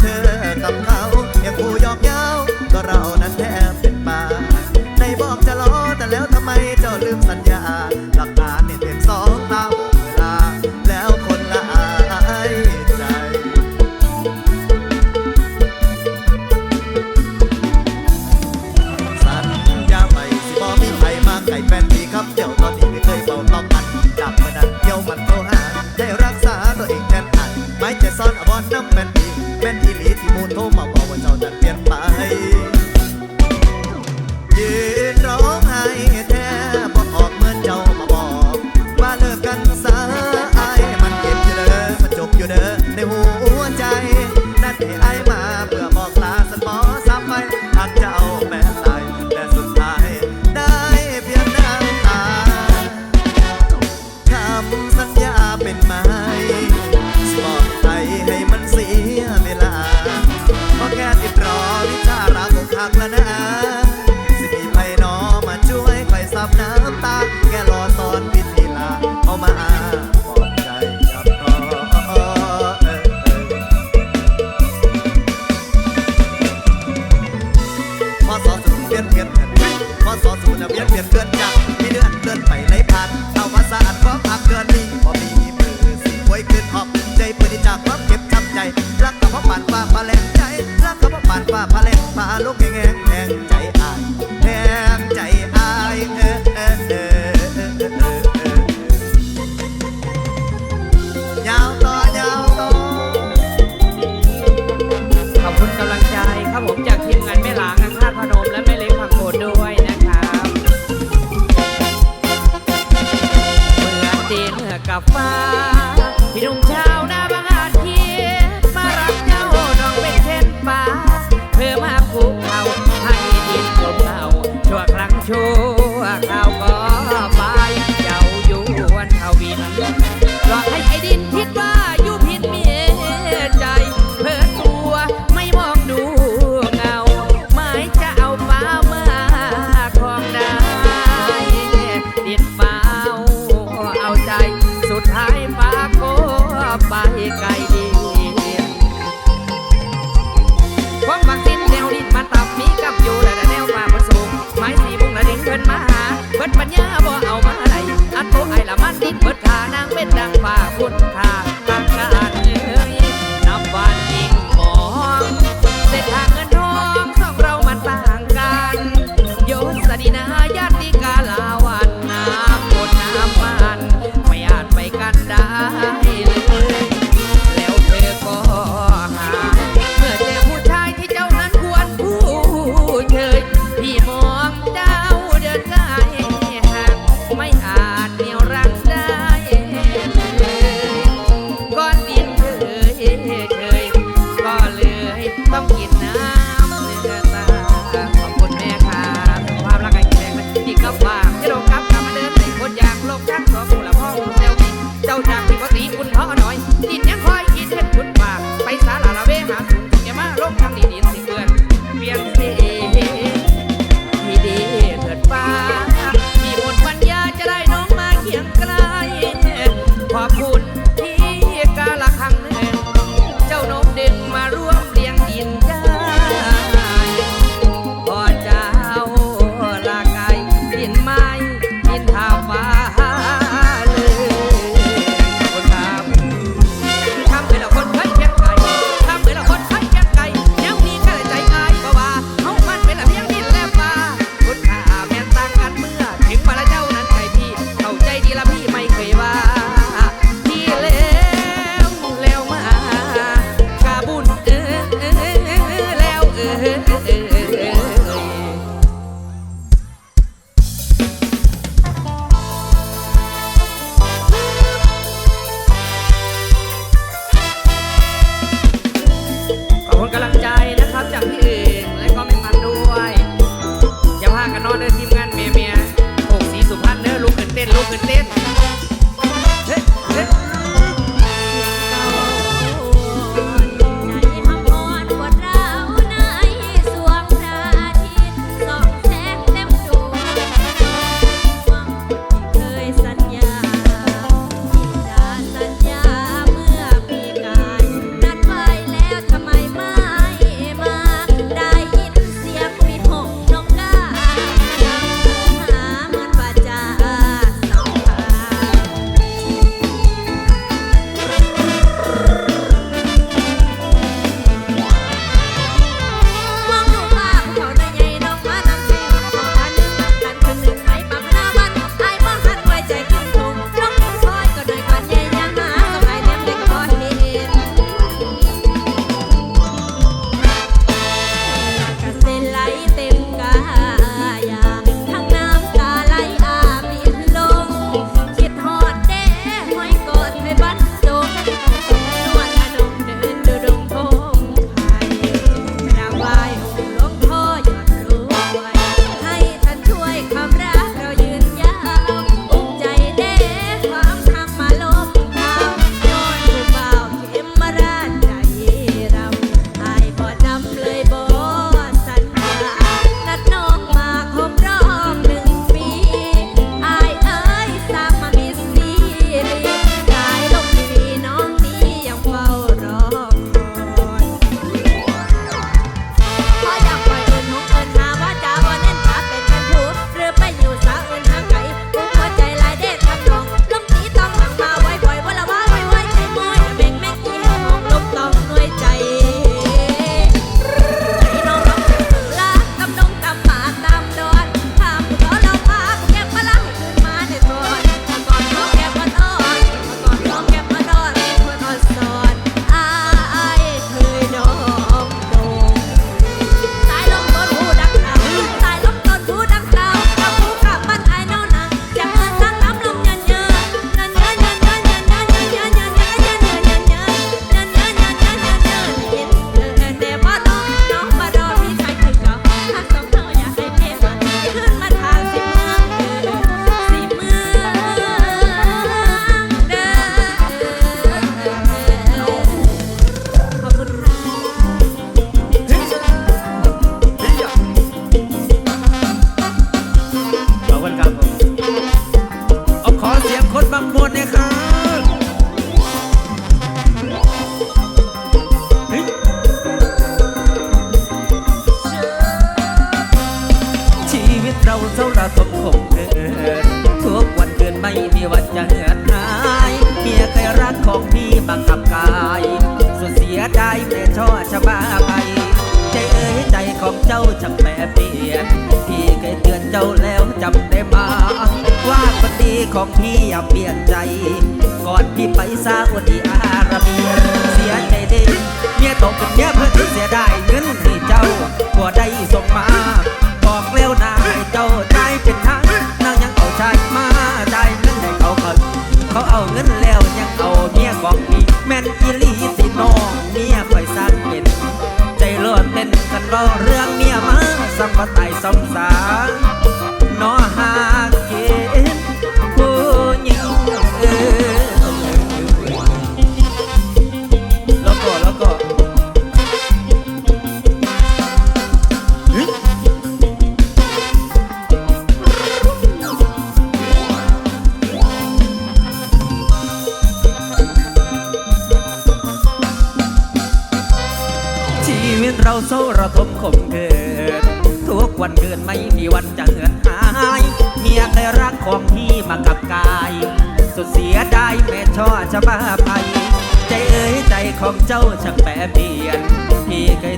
น คุณค่า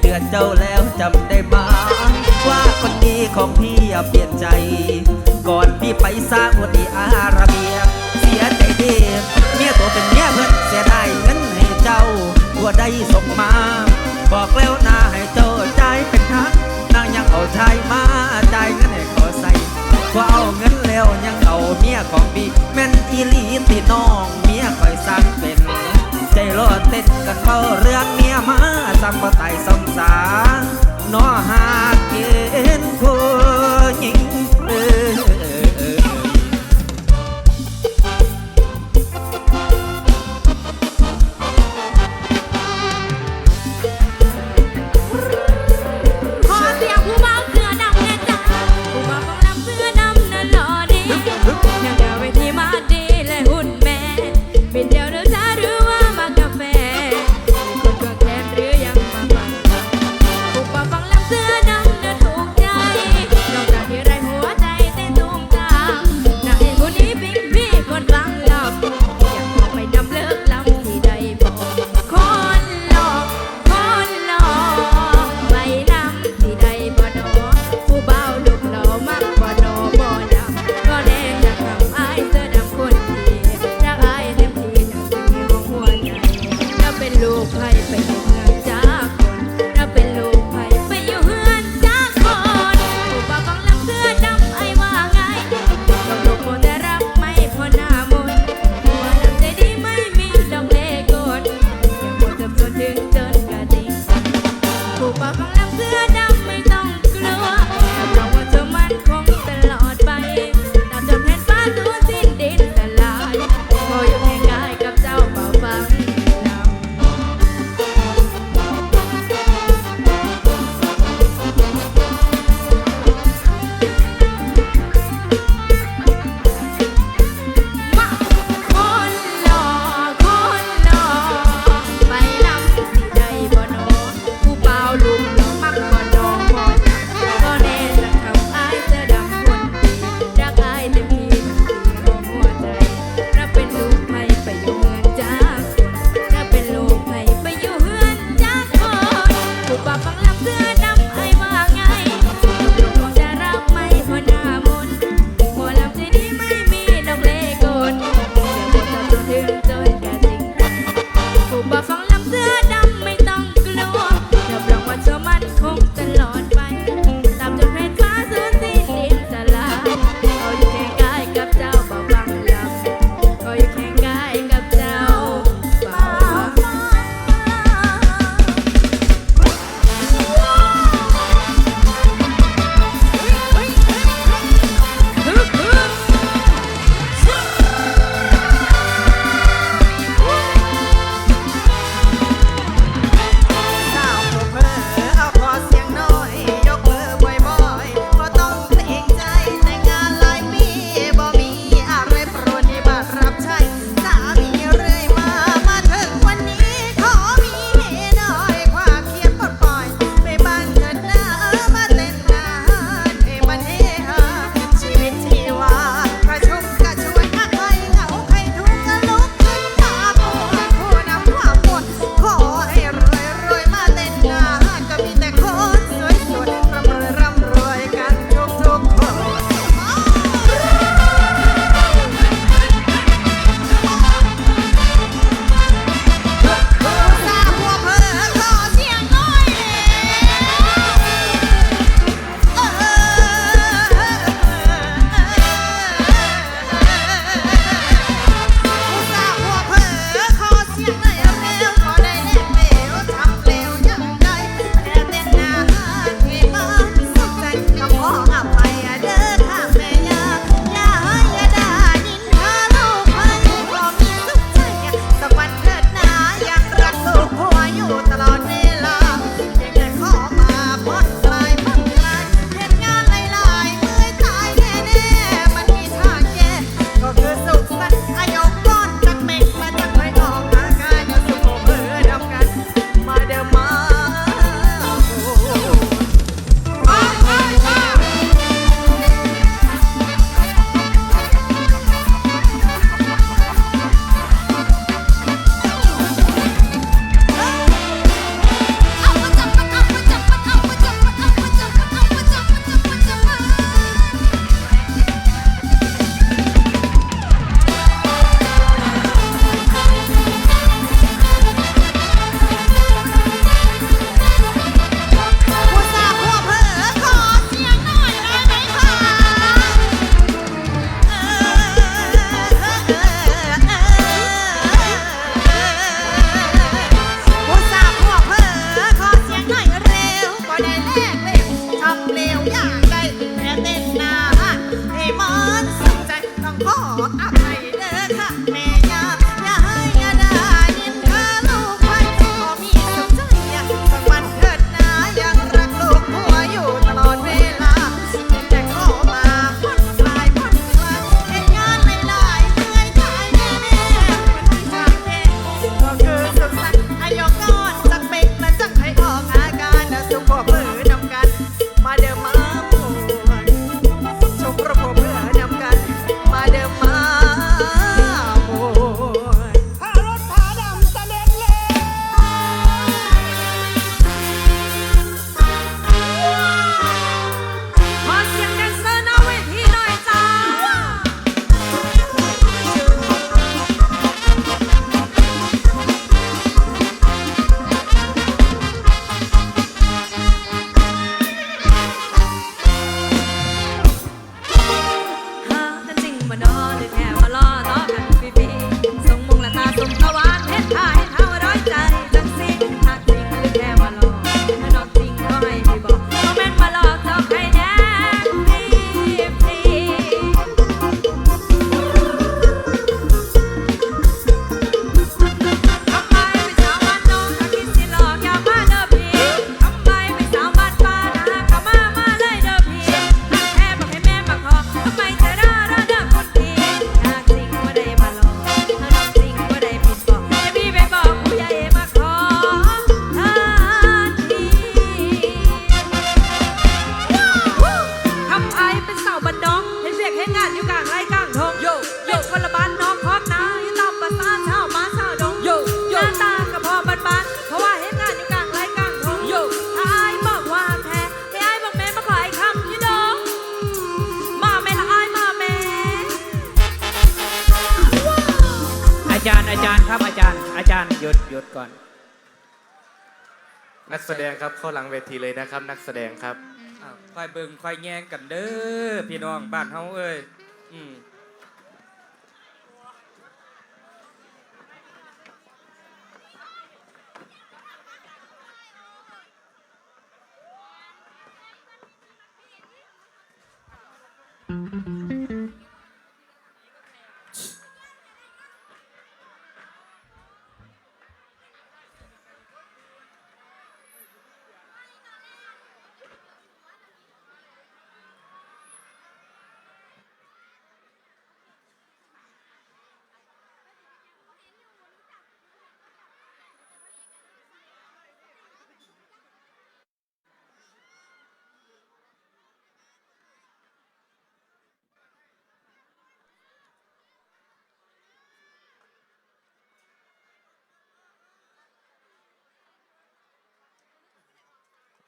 เตือนเจ้าแล้วจำได้บ้างว่าคนดีของพี่อย่าเปลี่ยนใจ ก่อนพี่ไปสร้าอุดีอาระเบีย เสียใจดีเมียตัวเป็นเมียเพิ่นเสียได้เงินให้เจ้าหัวได้ส่งมา บอกแล้วนาให้เจ้าใจเป็นทักนางยังเอาใจมาใจเงินให้ขอใส่พอเอาเงินแล้วยังเอาเมียของพี่แม่นอีลีตีน้องเมียคอยสั่งเป็น ใจโลดเต้นกันเฝ้าเรื่องเมียมาซ้ำบ่ไต่สงสารน้อหากเกินผู้หญิง Call ครับเข้าหลังเวทีเลยนะครับ นักแสดงครับอ้าวคอยเบิ่งคอยแย่งกันเด้อพี่น้องบ้านเฮาเอ้ยอืม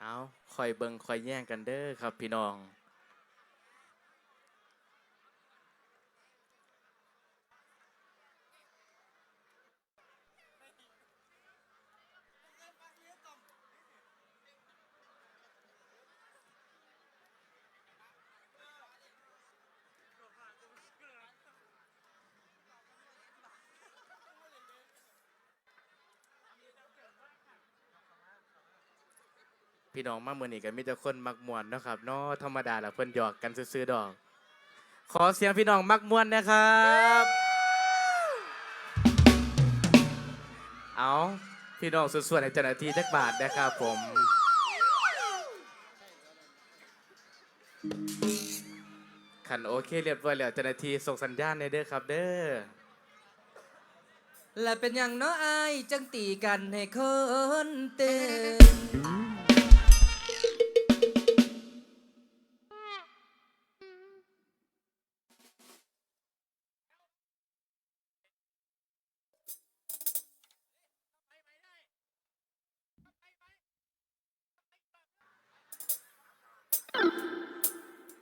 เอาคอยเบิงคอยแย่งกันเด้อครับพี่น้อง พี่น้องมาเมื่อนี้กันมีแต่คนมักมวนนะครับเนาะธรรมดาแหละเพิ่นหยอกกันซื่อๆดอก ขอเสียงพี่น้องมักมวนนะครับ เอาพี่น้องส่วนๆในเจ้าหน้าที่จักบาทนะครับผมขันโอเคเรียบร้อยแล้วเจ้าหน้าที่ส่งสัญญาณในเด้อครับเด้อและเป็นอย่างน้ออายจังตีกันให้คนเตือน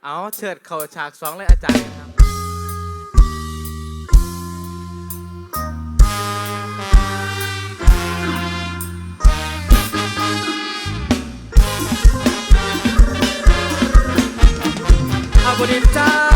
เอาเชิดเข่าฉากสองเลยอาจารย์ครับอาบดินจ้า